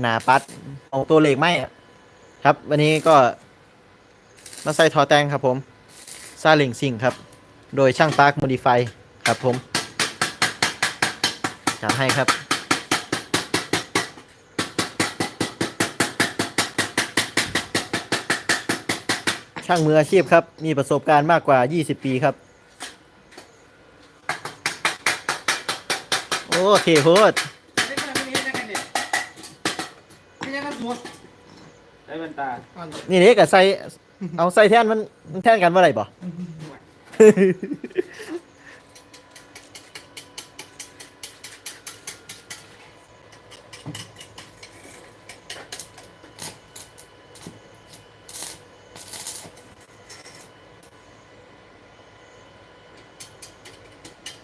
หนาปัดเอาตัวเหล็กไหมครับ วันนี้ก็มาใส่ทอแตงครับผมซาเล็งซิงครับ โดยช่างปาร์คโมดิฟายครับผมจัดให้ครับช่างมืออาชีพครับ มีประสบการณ์มากกว่า 20 ปีครับ โอ้เทโพดไม่ใช่ไม่ใช่กันเนี่ยไม่ใช่กันหมดได้แว่นตาก่อนนี่เด็กกับใส่ เอาใส่แท่นมันมันแท่นกันเมื่อไหร่บ่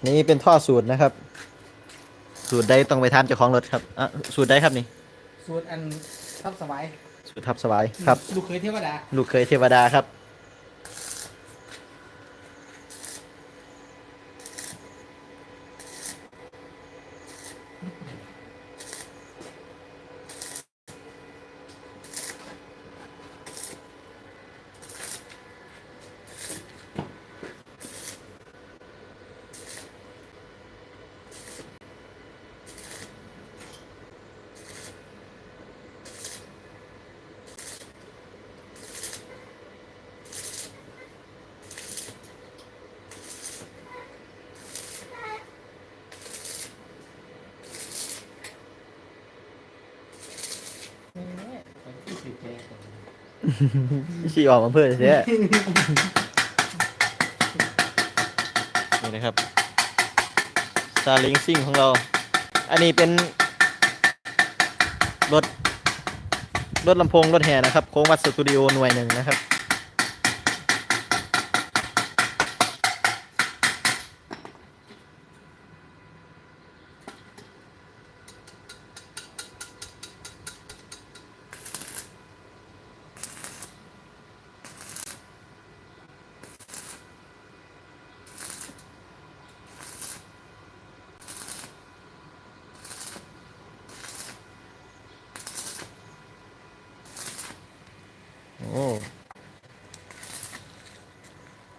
นี่เป็นท่อสูตรนะครับ สูตรใดต้องไปทานเจ้าของรถครับอะสูตรใดครับนี่ สูตรอัน ทับสบายสูตรทับสบายครับ ลูกเคยเทวดา ลูกเคยเทวดาครับ ขี่ออกมาเพื่อนเสียนี่นะครับซาลิงซิ่งของเรา อันนี้เป็น รถ รถลำโพง รถแห่นะครับ โค้งวัดสตูดิโอหน่วยหนึ่งนะครับ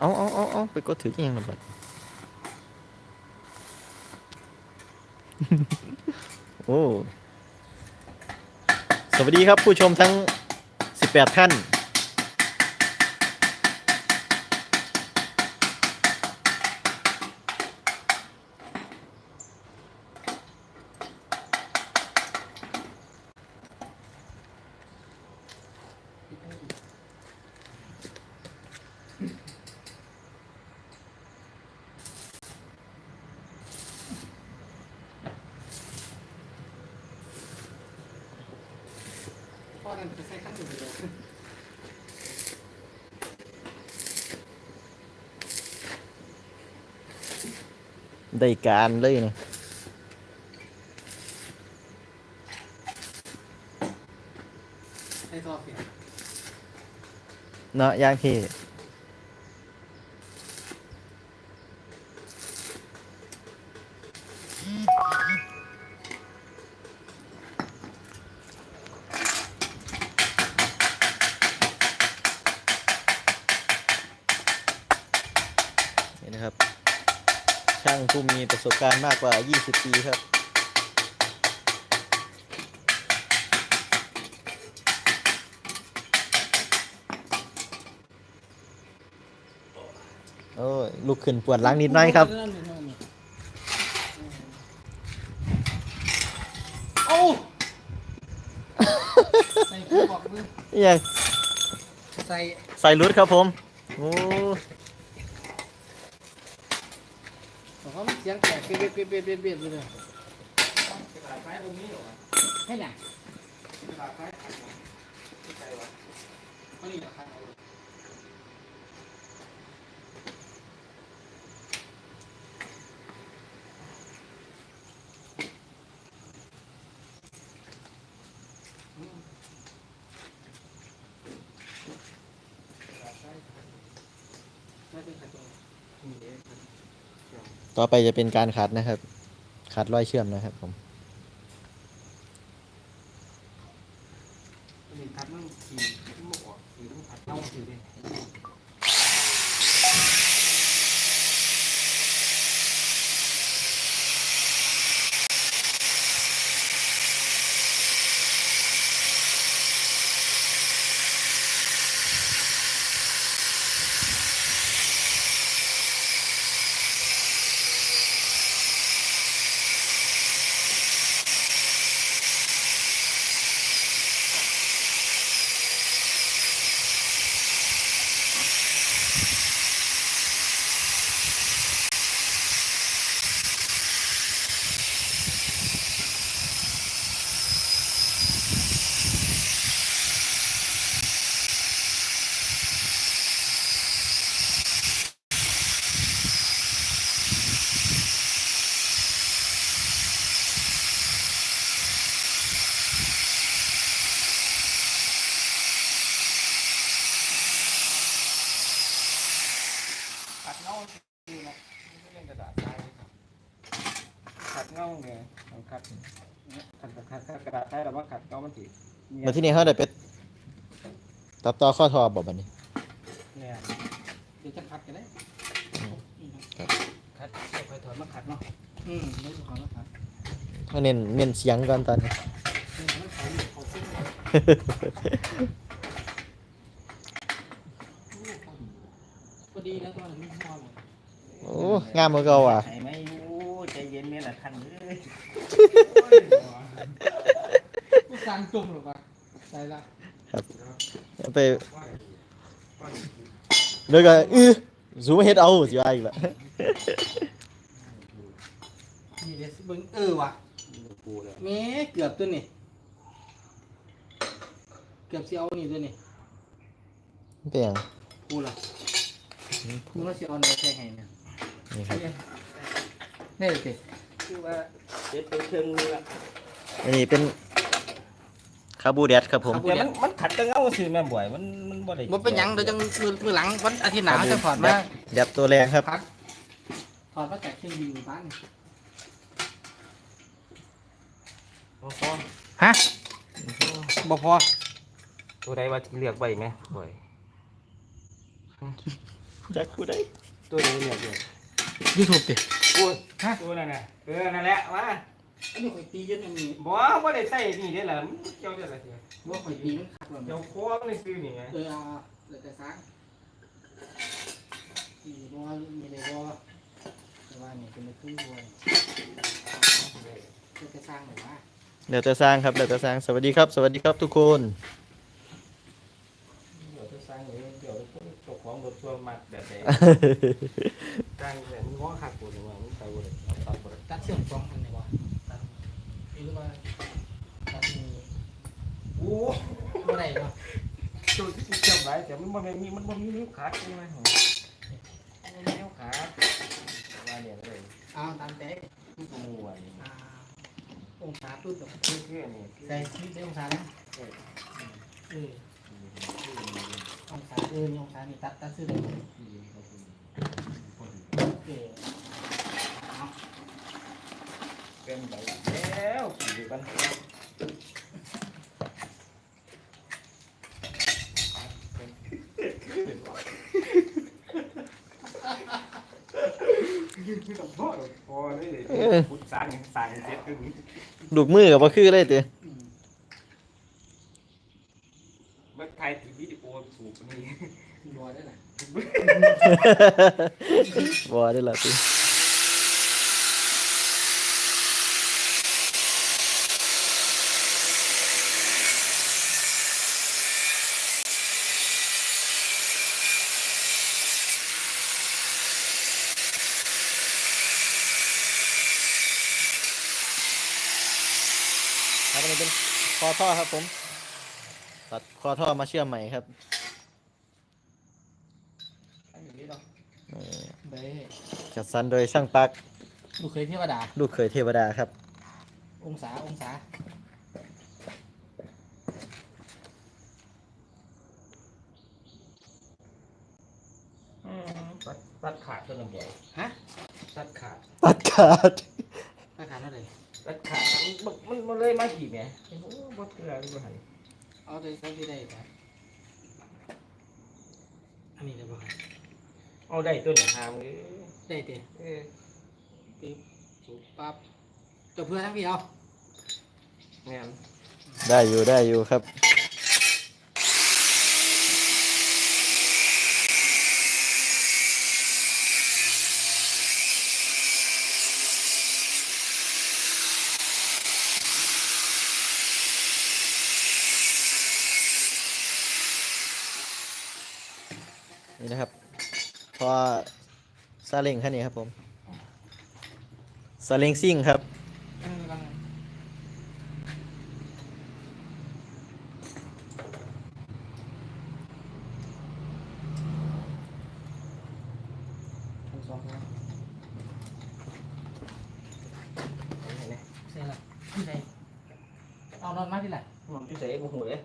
เอาเอาเอาเอาไปกดถือยังระเบิดโอ้ สวัสดีครับผู้ชมทั้ง 18 ท่าน พ่อนั่นจะใส่ขั้นสุดเลย ได้การเลยนะใส่ซอสเปลี่ยนเนาะย่างที่ ผู้มีประสบการณ์มากกว่า 20 ปีครับ โอ้ยลุกขึ้นปวดหล้างนิดหน่อยครับโอ้ใส่คู่บอกมือนี่ยังใส่ ใส่รุดครับผม โอ้ บอกว่ามันเสียงแตกเปียบเปียบเปียบเปียบเปียบเลยให้หนัก ต่อไปจะเป็นการขัดนะครับ ขัดร้อยเชื่อมนะครับผมขัดมันขี่มันออกหรืต้องขัดเล่าคือเลย มาที่นี่เขาได้ไปตัดต่อข้อทอบอกบัดนี้ เนี่ยเดี๋ยวจะขัดกันได้ครับ ขัดเดี๋ยวค่อยถอนมาขัดเนาะอืมเดี๋ยวถอนมาขัดเขาเน้นเน้นเสียงก่อนตอนนี้นี่มันเขาเขาซึ่งพอดีแล้วตอนนี้พอเลยโอ้งามเหมือนเก่าอะไอ้ไม่รู้ใจเย็นเนี่ยแหละท่านเอ้ยผู้สั่งจุ่มหรือเป ล่าใส่ละเอาไปเดี๋ยวก็อื้อสูมาเฮ็ดเอาสิว่าอีกละนี่เดี๋ยวเบิ่งเออว่ะกูเลยแม่เกือบตัวนี่เกือบสิเอานี่ตัวนี่เป็นหยังกูล่ะมึงว่าสิเอาไหนใส่ให้เนี่ยนี่ครับนี่สิคือว่าเจ็ดเป็นเครื่องมือละอันนี้เป็น คาบูแดดครับผมเดี๋ยวมันมันขัดกับเงาซื่อแม่บ่อยมันมันบ่ได้บ่เป็นหยังเดี๋ยวจังมือมือหลังวันอาทิตย์หน้าจะถอดมาแดดตัวแรงครับพักถอดมาจากเครื่องบินบ้านบ่พอฮะบ่พอตัวใดว่าสิเลือกไว้ไหมบ่อยจักกูได้ตัวใดเลือกเลยยูทูบดิโอ้ยฮะตัวนั้นน่ะเออนั่นแหละว่า อันนี้ข่อยตียืนอันนี้บ่บ่ได้ใส่นี่เด้อล่ะมันเกี่ยวเด้อล่ะเสียว่าข่อยตีมันคักแล้วเดี๋ยวคอมันเลยซื้อนี่ไงเออเอาเดี๋ยวจะซักมีบ่มีเลยบ่แต่ว่านี่เป็นคือบ่เดี๋ยวจะสร้างหน่อยว่าเดี๋ยวจะสร้างครับเดี๋ยวจะสร้างสวัสดีครับ สวัสดีครับทุกคนเดี๋ยวจะสร้างเองเดี๋ยวเจ้าของรถทัวร์มักแบบใดสร้างแบบมันง้อคักกูนี่ว่ามันไปบ่ได้เอาตัดบ่ได้ตัดเชื่อมสองอันเลยวะตัดหรือว่าตัดมี โอ้บ่ได้เนาะตัวที่เชื่อมไว้แต่มันบ่แม่นมีมันบ่มีนิ้วขาดใช่ไหมมันบ่มีนิ้วขาดว่าเนี่ยเลยเอาตามใจมันก็มัวนี่อ่าองศาปุ๊บแบบคือคืออันนี้ใส่ที่ได้องศานะเออองศาเออนี่องศานี่ตัดตัดซื้อได้โอเคเอาเป็นไปแล้วกี่ปัน คือต้องพ่อพอได้เลยพุทธสางสางเสร็จก็มีลูกมือกับว่าคือเลยเตะอืมมันถ่ายถึงวิดีโอสูบนี่รอได้แหละบ่ได้ละติ ครับอันนี้เป็นคอท่อครับผมตัดคอท่อมาเชื่อมใหม่ครับอันนี้เนาะเอ่อเบ้จัดสรรโดยช่างปักลูกเคยเทวดา ลูกเขยเทวดาครับ องศาองศาตัดตัดขาดตัวนึงใหญ่ฮะ ตัดขาด ตัดขาด ราคาเท่าไหร่ตัดขาดมันมันมันเลยมากี่แม่โอ้บ่เกลือเลยบ่ให้เอาแต่ใช้ที่ได้แต่อันนี้ได้ป่ะครับเอาได้ตัวหนึ่งทางเลยได้เต็เออปิ๊บปุ๊บปั๊บจบเพื่อทั้งพี่เอางานได้อยู่ได้อยู่ครับ นี่นะครับ พอซาเล้งคันนี้ครับผมซาเล้งซิ่งครับอันนี้กันทั้งสองนะเสร็จละที่ไหนเอานอนมาที่ไหนมันที่ใส่กูหัวเลย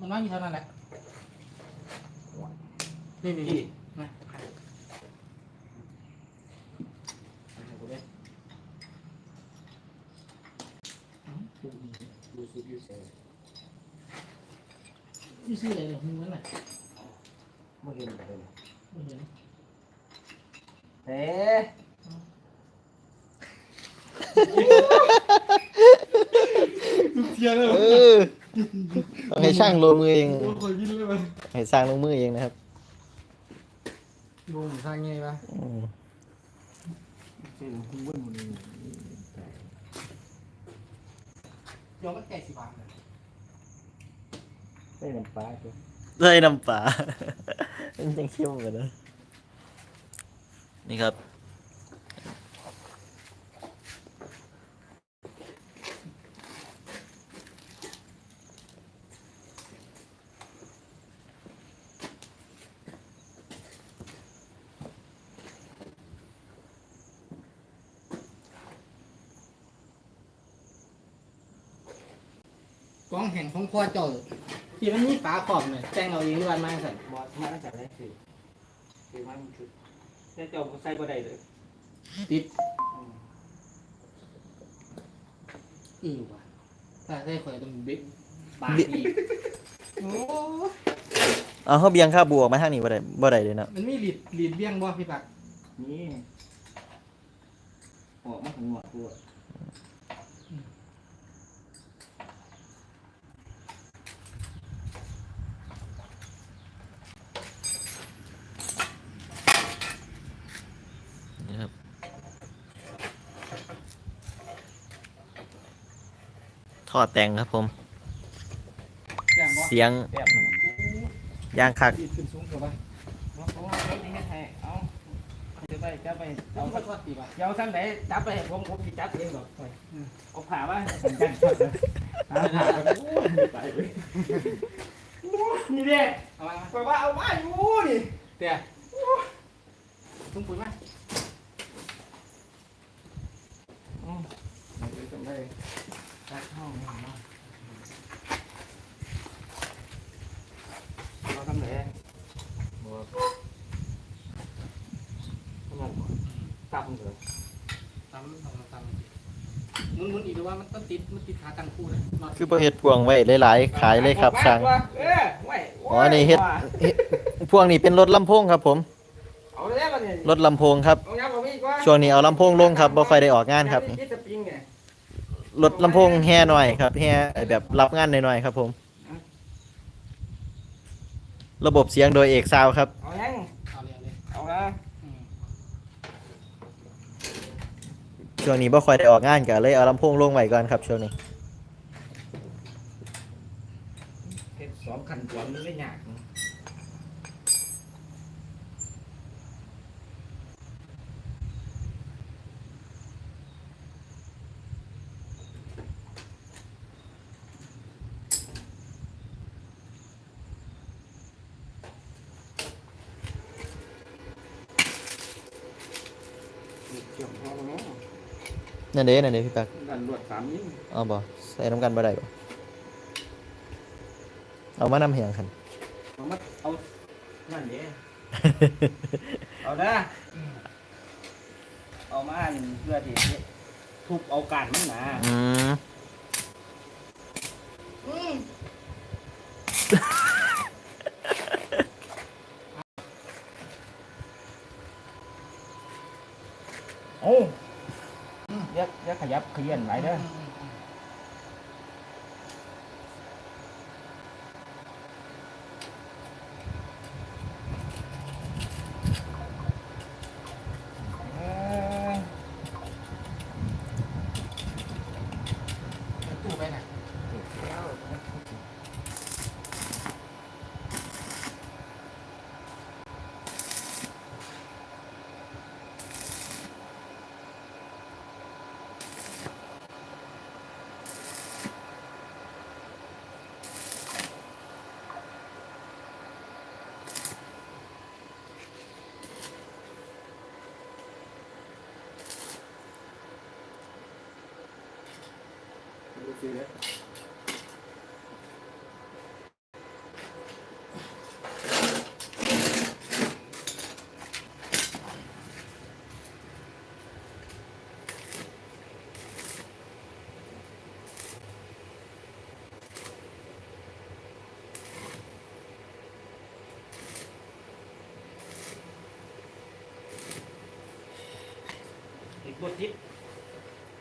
มันว่างอยู่เท่านั้นแหละนี่นี่นี่มา ดูซุปยูเซ่ นี่ซื้ออะไรเนี่ยมึงนั่นแหละไม่เห็นเลยไม่เห็นเอ๊ะเออต้องให้ช่างลงมือเอง คอยยินเลยมันให้สร้างลงมือเองนะครับดูมทางไงปะอืมเป็นหุ้นมันยอมมันแก่สิบบาทเลย ได้น้ำปลาตัวเลยน้ำปลา มันยังเคี่ยวกันนะนี่ครับ กองแห่งของพ่อเจ้าที่มันมีฝา ขอบเนี่ยแต่งเอาเองด้วยวันมาสั่นบอสมาตั้งแต่แรกคือคือมันคือเนี่ยเจ้าใส่บ่ได้เลยติดอือว่ะถ้าได้ข่อยต้องบิ๊กบาทอีกโอ้เอาเขาเบียงค่าบวกมาทางนี้บ่ได้บ่ได้เลยเนาะมันมีหลีดหลีดเบี้ยงบ่พี่ปักนี่ออกมาถึงหนวดตัวนี่ ทอดแต่งครับผมแจ่มบ่เสียงแบบยางคักหลีดขึ้นสูงกว่าปะเอาเอานี่ให้เอาจะไปจะไปเอาเอาสักทอดตีปะเดี๋ยวทั้งไหนจับไปให้ผมผมสิจับเองหรอกเอาผ่ามาไปเว้ยนี่เด้เอามากว่าเอามาอยู่นี่เดี๋ยวตุ้งปุ๋ยมาอืม จำได้ตัดห้องมาเราทำไหนบัวทำไมตับมันเหรอตำตำตำมุนมุนอีกดูว่ามันต้องติดมันติดขาตั้งคู่เลยนอนคือประเฮ็ดพวงไว้หลายๆขายเลยครับสร้างเออไว้อ๋อนี่เฮ็ดพวงนี้เป็นรถลำโพงครับ ผมรถลำโพงครับ ช่วงนี้เอาลำโพงลงครับบ่ค่อยได้ออกงานครับนี่จะปิงไง รถลำโพงแห่หน่อยครับแห่แบบรับงานหน่อยๆครับผม ระบบเสียงโดยเอกซาวครับ เอายังเอาเลยเอาเลยเอาละอืมช่วงนี้บ่ค่อยได้ออกงานก็เลยเอาลำโพงลงไว้ก่อนครับช่วงนี้ เฮ็ดสองขั้นตอนมันไม่ยากนะเกี่ยวพอแล้ว นั่นเด้นั่นเด้พี่ปักดันรวดสามนิ้วเอาบ่ใส่น้ำกันบ่ได้บ่เอามานำเหียงคันเอามาเอานั่นเด้เอาเด้อเอามาอันเพื่อที่จะทุบเอาการมันหนาอืมอืม ยับขยื่นไหลเด้อ ดูสิเด้อ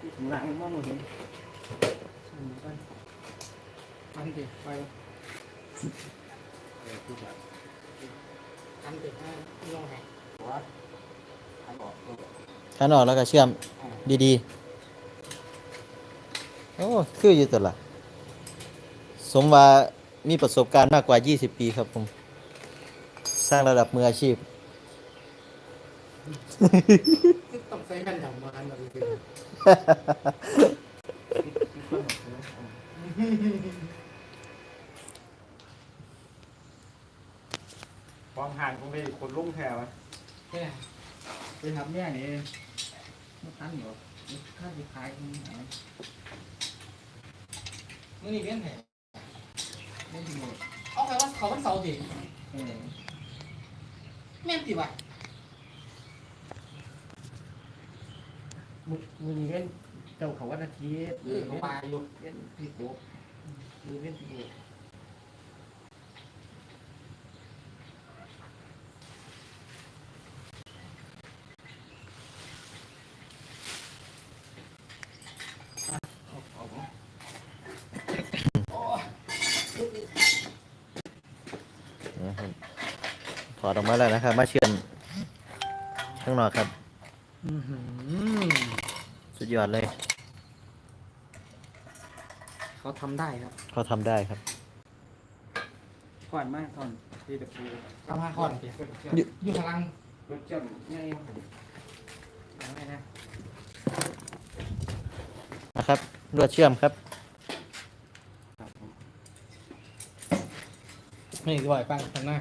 อีก บททิศข้างหลังมองไม่เห็นมันดิไปเออพูดแบบทำติดให้ลงแหงว่าทางออกขันออกแล้วก็เชื่อมดีๆ โอ้คืออยู่ตัวละสมว่ามีประสบการณ์มากกว่า 20 ปีครับผม สร้างระดับมืออาชีพ ต้องใช้แผ่นดำมาแบบนี้ ความห่างคงได้คนลุ่งแถวะแค่ไปทำเนี่ยนี่มันตั้งอยู่ข้าวจะขายที่ไหนมื่อนี้เลี้ยงแผงเลี้ยงที่หมดเอาใครว่าเขาวันเสาร์ดิเออแม่นติวะมึงมึงเล่นเจ้าเขาวันอาทิตย์เออเขามาอยู่เล่นพี่โกบมึงเล่นพี่โกบ นะครับถ อดออกมาแล้วนะครับ มาเชื่อมข้างนอกครับสุดยอดเลย เขาทำได้ครับเขาทำได้ครับ ก่อนมากก่อนที่ตะปูทำห้าข้อนเปียกอยู่พลังรถเชื่อมง่ายเอาไงนะนะครับลวดเชื่อมครับไม่ไหวปังทางหน้า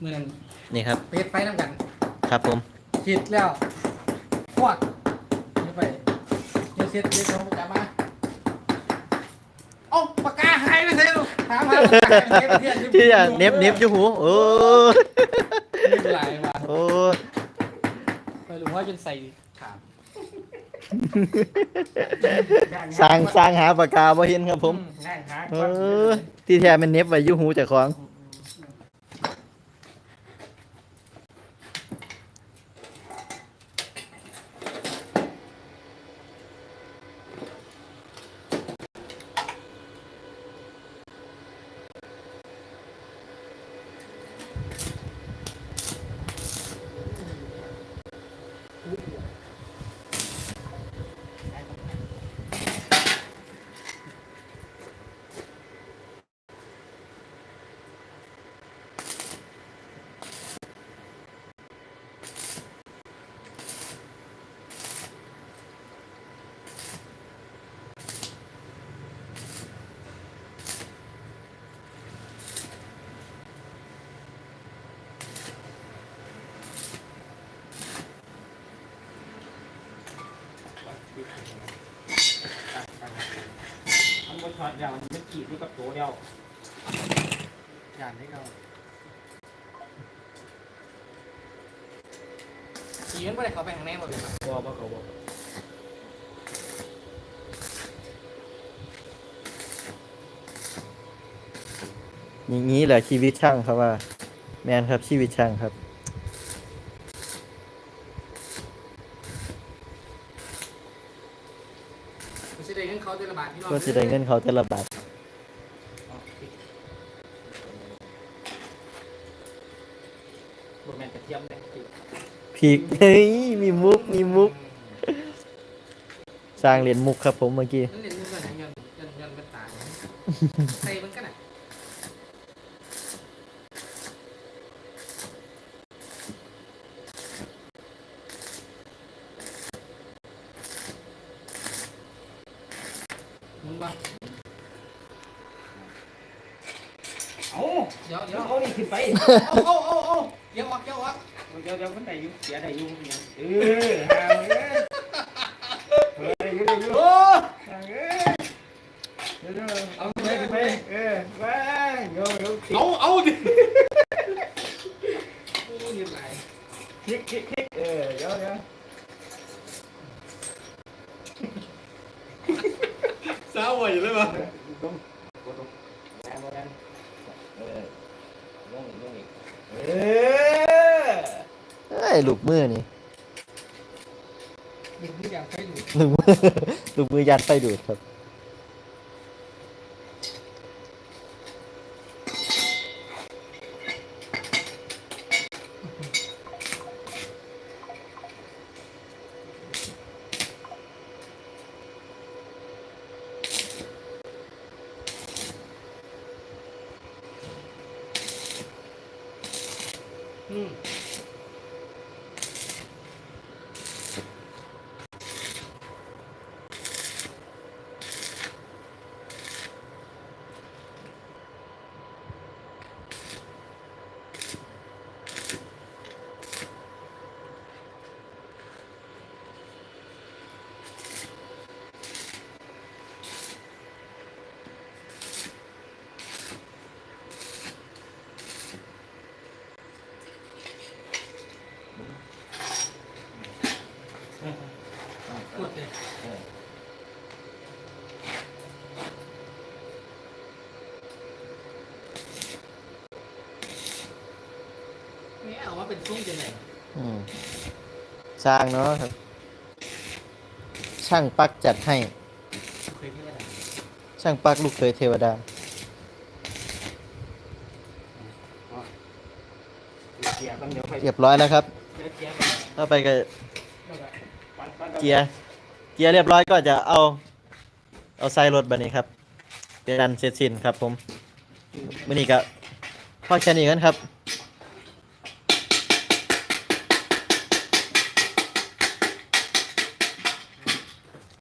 เมื่อนั้น นี่ครับเป็ดไปน้ำกันครับผมคิดแล้วพวกนี่ไปเดี๋ยวเสร็จเดี๋ยวเขาจะมาเอ้าปากกาหายไปไหนลูกถามหาปากกาเน็บเทียนที่อะเน็บเน็บอยู่หูโอ้ไม่เป็นไรมาโอ้ไปหลวงว่าจนใส่ถามสร้างสร้างหาปากกาบ่เห็นครับผมง่ายหาเออที่แท้เป็นเน็บไว้อยู่หูเจ้าของ ช็อตเดียวมันไม่ขีดด้วยกับตัวเดียวย่านให้เขาขี่มันไม่ได้เขาไปทางแน่หมดเลยครับบอกว่าเขาบอกอย่างนี้แหละชีวิตช่างครับว่า แมนครับชีวิตช่างครับ บาทพี่น้อง ก็สิได้เงินเขาแต่ละบาทเอาพริกบนแมนกระเทียมเลยพริกพีกเฮ้ยมีมุก มีมุก สร้างเหรียญมุกครับผมเมื่อกี้ นั่นเรียนรู้กันยันยันยันเป็นตายใส่มันกันอะมึงปะ เอา เดี๋ยวเดี๋ เดี๋ ย ยว วเอานี่ขึ้นไป เอาเอาเอาเอาเดี๋ยวออกเดี๋ยวออกเดี๋ยวเดี๋ยวมันได้อยุ่เสียได้อยุ่เนี่ยเออห่างเลยเออได้อยุ่ได้อยุ่โอ้ห่างเลยเดี๋ยวเดี๋ยวเอาเอาไปไปไปไปเออไปเดี๋ยวเดี๋ยวพริกเอาเอาดิโอ้ยยังไง พริกพริกพริกเออเดี๋ยวเดี๋ยว สาวไหวเลยปะ ลงกดลงแรงแรงเออลงอีกลงอีกเออ เอ้ยลูก มือนี่เด็กไม่อยากไปดูลูกมือลูกมือยัดไฟดูดครับอืม เอาว่าเป็นซุ้มจะไหนอืมสร้างเนาะครับ ช่างปักจัดให้ เคยที่ว่าไหนช่างปักลูกเคยเทวดา เกียร์ต้องเดี๋ยวไปเรียบร้อยแล้วครับเกียร์ต่อไปก็ปันเกียร์เกียร์เรียบร้อยก็จะเอา เอาใส่รถแบบนี้ครับเป็นอันเสร็จสิ้นครับผมมื่อนี้ก็พอแค่นี้กันครับ